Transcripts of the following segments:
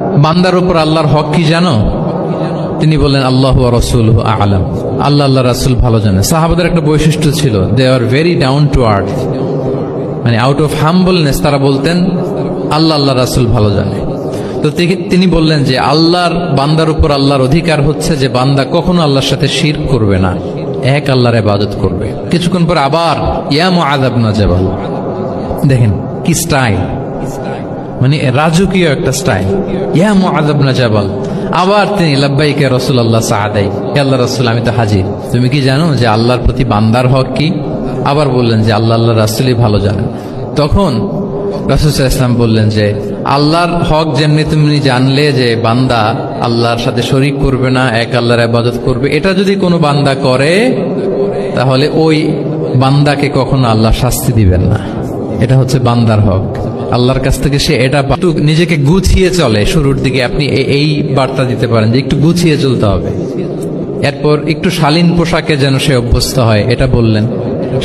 বান্দার উপর আল্লাহর হক কি জানো? তিনি বললেন, আল্লাহ রসুল আলাম। আল্লাহ আল্লাহ রাসুল ভালো জানে। সাহাবাদের একটা বৈশিষ্ট্য ছিল they are very down to earth মানে আউট অফ হাম্বলনেস তারা বলতেন, আল্লাহ আল্লাহ রাসুল ভালো জানে। তো তিনি বললেন যে, আল্লাহর, বান্দার উপর আল্লাহর অধিকার হচ্ছে যে বান্দা কখনো আল্লাহর সাথে শির করবে না, এক আল্লাহর ইবাদত করবে। কিছুক্ষণ পর আবার ইয়াম মুআযাব না জাবাল। দেখেন, কি স্টাইল মানে রাজকীয় একটা স্টাইল ইয়া মুআযাব না জাবাল, আবার তিনি লাব্বাইকে রাসূলুল্লাহ সাআদাই। হে আল্লাহ রাসূল, আমি তো হাজির। তুমি কি জানো যে আল্লাহর প্রতি বান্দার হক কি? আবার বললেন যে আল্লাহ আল্লাহ রাসূলই ভালো জানেন। তখন রাসূল সাল্লাল্লাহু বললেন যে, আল্লাহর হক যেমনি তুমি জানলে যে বান্দা আল্লাহর সাথে শরীক করবে না, এক আল্লাহর ইবাদত করবে, এটা যদি কোনো বান্দা করে, তাহলে ওই বান্দাকে কখনো আল্লাহ শাস্তি দিবেন না। এটা হচ্ছে বান্দার হক। আল্লাহর কাছ থেকে সে এটা নিজেকে গুছিয়ে চলে শুরুর দিকে। আপনি এই বার্তা দিতে পারেন যে একটু গুছিয়ে চলতে হবে। এরপর একটু শালীন পোশাকে যেন সে অভ্যস্ত হয়, এটা বললেন।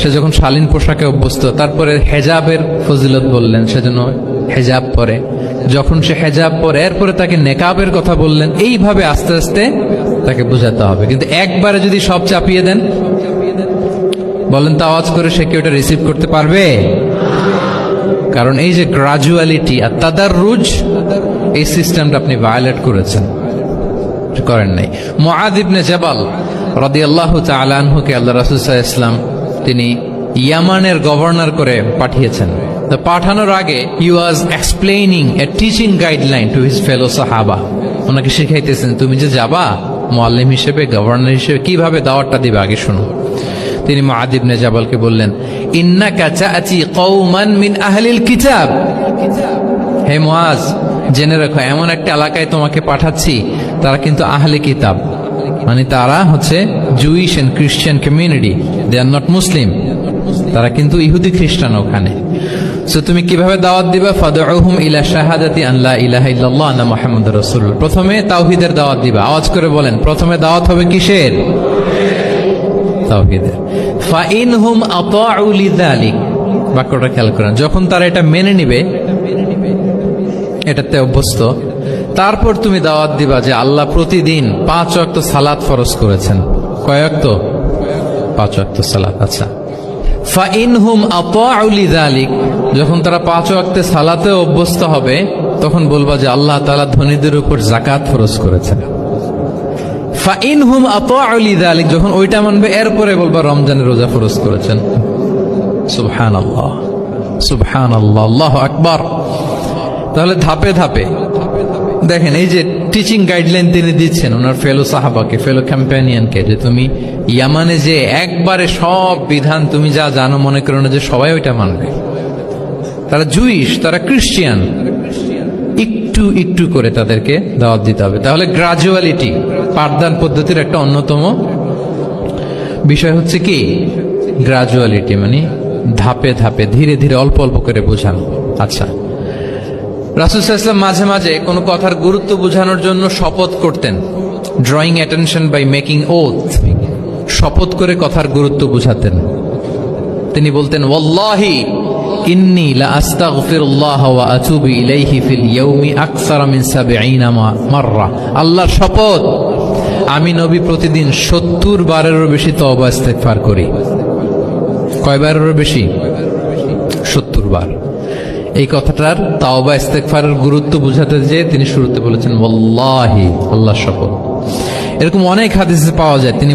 সে যখন শালীন পোশাকে অভ্যস্ত, তারপরে হেজাবের ফজিলত বললেন, সে সেজন্য হেজাব পরে। যখন সে হেজাব পরে, এরপরে তাকে নেকাবের কথা বললেন, এইভাবে আস্তে আস্তে তাকে বোঝাতে হবে। কিন্তু একবারে যদি সব চাপিয়ে দেন, বলেন তো আওয়াজ করে সে কি ওটা রিসিভ করতে পারবে? কারণ এই যে গ্রাজুয়ালিটি আর তাদার রুজ এই সিস্টেমটা আপনি ভায়োলেট করেছেন। করেন নাই। মুআদ ইবনে জাবাল আনহুকে আল্লাহ রাসূল সাল্লাল্লাহু আলাইহি ওয়াসাল্লাম তিনি ইয়ামানের গভর্নর করে পাঠিয়েছেন। পাঠানোর আগে he was explaining a teaching guideline to his fellow সাহাবা। ওনাকে শিখাইতেছেন, তুমি যে যাবা মোয়াল্লিম হিসেবে, গভর্নর হিসেবে, কীভাবে দাওয়াতটা দিবে? আগে শুনো। তিনি মুআদ ইবনে জাবালকে বললেন, ইন্নাকা তাআতি কৌমান মিন আহলিল কিতাব। হে মুআজ, জেনে রাখো, এমন একটা এলাকায় তোমাকে পাঠাচ্ছি, তারা কিন্তু আহলে কিতাব। মানে তারা হচ্ছে Jewish and Christian community they are not Muslim তারা কিন্তু ইহুদি খ্রিস্টান ওখানে। সো তুমি কীভাবে দাওয়াত দিবা? ফাদউহুম ইলা শাহাদাতি আল্লাহ ইলাহা ইল্লাল্লাহ, আন্না রাসূলুল্লাহ। প্রথমে তাওহীদের দাওয়াত দিবা। আওয়াজ করে বলেন, প্রথমে দাওয়াত হবে কিসের? তাওহীদের। ফাইনহুম আতাউ লিযালিক বাক্যটা খেয়াল করেন। যখন তারা এটা মেনে নিবে, এটাতে অভ্যস্ত, তারপর তুমি দাওয়াত দিবা যে আল্লাহ প্রতিদিন পাঁচ অক্ত সালাত ফরজ করেছেন। কয় অক্ত পাঁচ অক্ত সালাত আচ্ছা। ফাইনহুম আতাউ লিযালিক যখন তারা পাঁচ ওয়াক্তে সালাতে অভ্যস্ত হবে, তখন বলবা যে আল্লাহ তাআলা ধনীদের উপর জাকাত ফরজ করেছেন। ফাইনহুম আতাউ লিযালিক, যখন ওইটা মানবে, এরপরে বলবা রমজানের রোজা ফরজ করেছেন। সুবহানাল্লাহ সুবহানাল্লাহ, আল্লাহু আকবার। তাহলে ধাপে ধাপে, দেখেন এই যে টিচিং গাইডলাইন তিনি দিচ্ছেন, ওনার ফেলো সাহাবাকে ফেলো ক্যাম্পেনিয়ানকে যে তুমি ইয়ামানে যে একবারে সব বিধান তুমি যা জানো, মনে করো না যে সবাই ওইটা মানবে। তারা জুইশ তারা ক্রিশ্চিয়ান একটু একটু করে তাদেরকে দাওয়াত দিতে হবে। তাহলে গ্রাজুয়ালিটি পাঠদান পদ্ধতির একটা অন্যতম বিষয় হচ্ছে কি? গ্রাজুয়ালিটি মানে ধাপে ধাপে, ধীরে ধীরে অল্প অল্প করে বোঝানো। আচ্ছা। রাসুল মাঝে মাঝে কোনো কথার গুরুত্ব বোঝানোর জন্য শপথ করতেন। Drawing attention by making oath শপথ করে কথার গুরুত্ব বুঝাতেন। তিনি বলতেন, ওয়াল্লাহি, ইন্নি ফিল ইয়াউমি আকসারা 70 মাররা। আল্লাহর শপথ। আমি নবী প্রতিদিন 70 বারেরও বেশি তবা ইস্তেকফার করি। কয়বারেরও বেশি? 70 বার। এই কথাটার তাওবা ইস্তেকফারের গুরুত্ব বুঝাতে যে তিনি শুরুতে বলেছেন আল্লাহর শপথ। এরকম অনেক হাদিসে পাওয়া যায়, তিনি